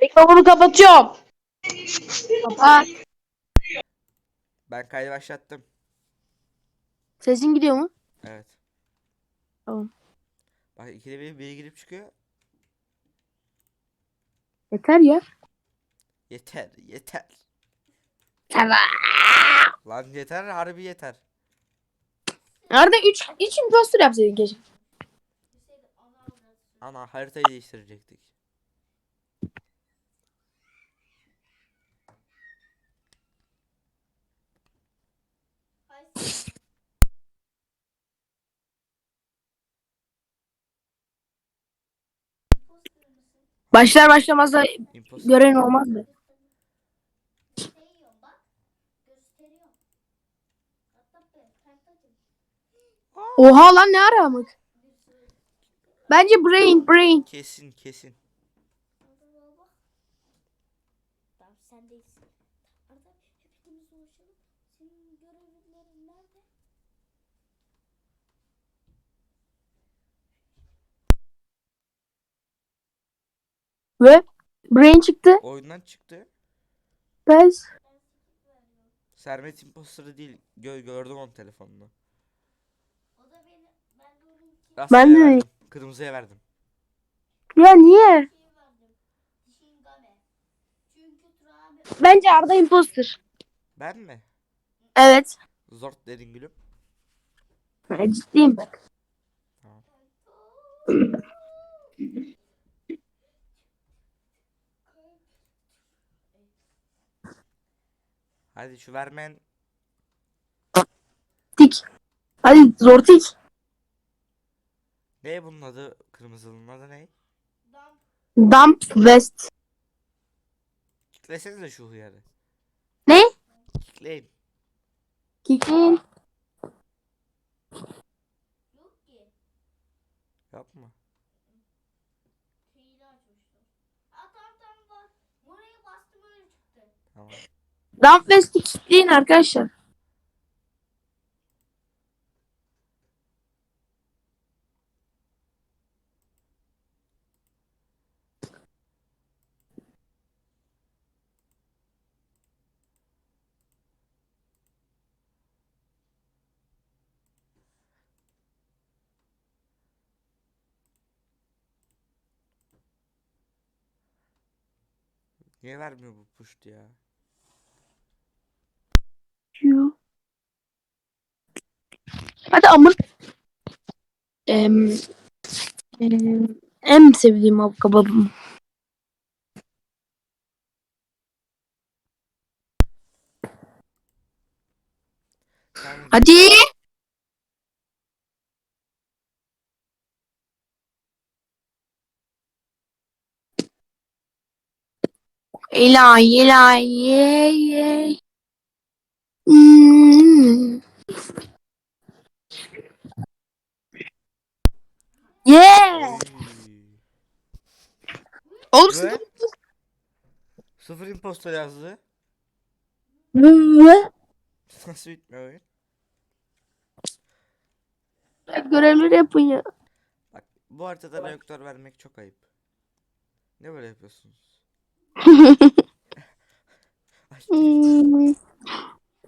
Mikrofonu kapatıyorum. Kapa. Ben kaydı başlattım. Sesin gidiyor mu? Evet. Tamam. Bak ikide bir biri girip çıkıyor. Yeter ya. Yeter yeter. Tamam. Lan yeter harbi yeter. Arada 3 3 imposter yapsaydın keşke. Ana haritayı değiştirecektik. Başlar başlamaz da Imposter. gören olmaz mı? Oha lan ne ara amık. Bence brain brain. Kesin kesin. Tamam sen değilsin. Arada hepimiz uğraşalım. Senin görevlilerin nerede? Ve brain çıktı. Oyundan çıktı. Bez. Sermet imposterı değil. Gö gördüm onun telefonunu. O da beni ben Ben de-. Kırmızıya verdim. Ya niye? Bence Arda imposter. Ben mi? Evet. Zort dedin gülüm. Ben ciddiyim bak. Hadi şu vermen Tik. Hadi zor tik. Ne bunun adı? Kırmızının adı ne? Dump West. Kitlesenize şu hıyarı. Ne? Kitleyin. Kikin. yok ki. Yapma. Tamam tamam bak. Oraya bastım öyle çıktı. Tamam. Dump West'i kilitleyin arkadaşlar. Niye vermiyor bu puşt ya? Şu. Hadi amın. Em, em, en sevdiğim av kebabım. Hadi. İlahi ilahi ye. Hmm. Yeah. Oğlum Ve sıfır imposter yazdı. sıkı- Nasıl bitmiyor oyun? Görevleri yapın ya. Bak bu haritada reaktör vermek çok ayıp. Ne böyle yapıyorsunuz? Hmm.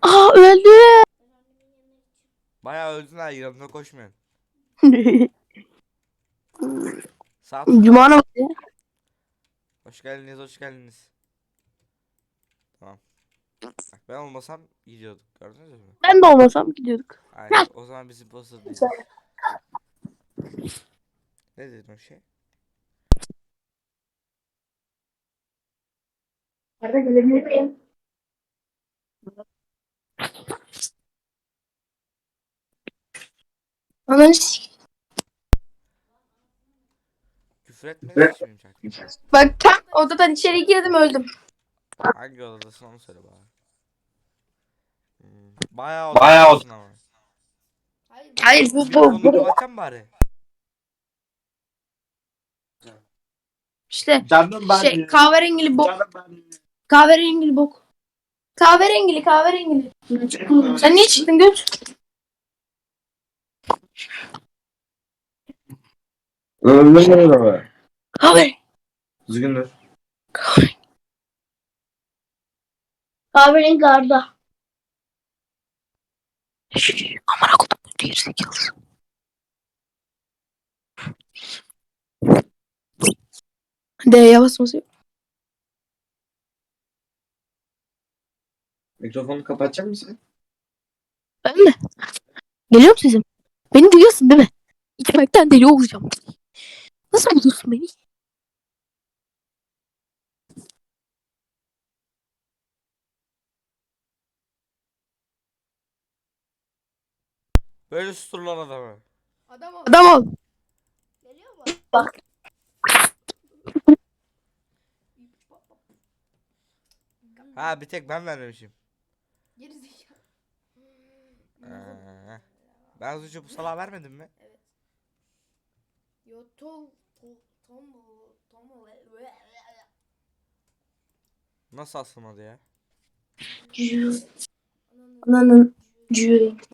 Aa öldü. Bayağı öldün ha yanına koşmuyorsun. Sağ ol. Cuma namazı. Hoş geldiniz hoş geldiniz. Tamam. Bak ben olmasam gidiyorduk gördünüz mü? Ben de olmasam gidiyorduk. Aynen o zaman bizim değil. Ne dedin o şey? Arada gelebilir miyim? Ananı s- Küfür çaktım? Bak tam odadan içeri girdim öldüm. Hangi odadasın onu söyle bana. Hmm. Bayağı odadasın ama. Hayır. Hayır bu bu bu. kapatacağım bari. İşte Canım ben. şey kahverengili bok. Canım ben. Kahverengili bok. Kahverengili kahverengili. Sen niye çıktın göt? Merhaba. Kahve. Düzgün dur. Kahverengi arda. Amına kodum gerizekalı. D'ye basması yok. Mikrofonu kapatacak mısın? Ben mi? Geliyor mu sesim? Beni duyuyorsun değil mi? İçmekten deli olacağım. Nasıl buluyorsun beni? Böyle sustur lan adamı. Adam ol. Adam ol. Geliyor mu? Ha bir tek ben vermemişim. Gerizekalı. Ee, ben az önce bu salağa vermedim mi? Yo tol tol tom tom Nasıl asılmadı ya? Ananın cüğü. Ben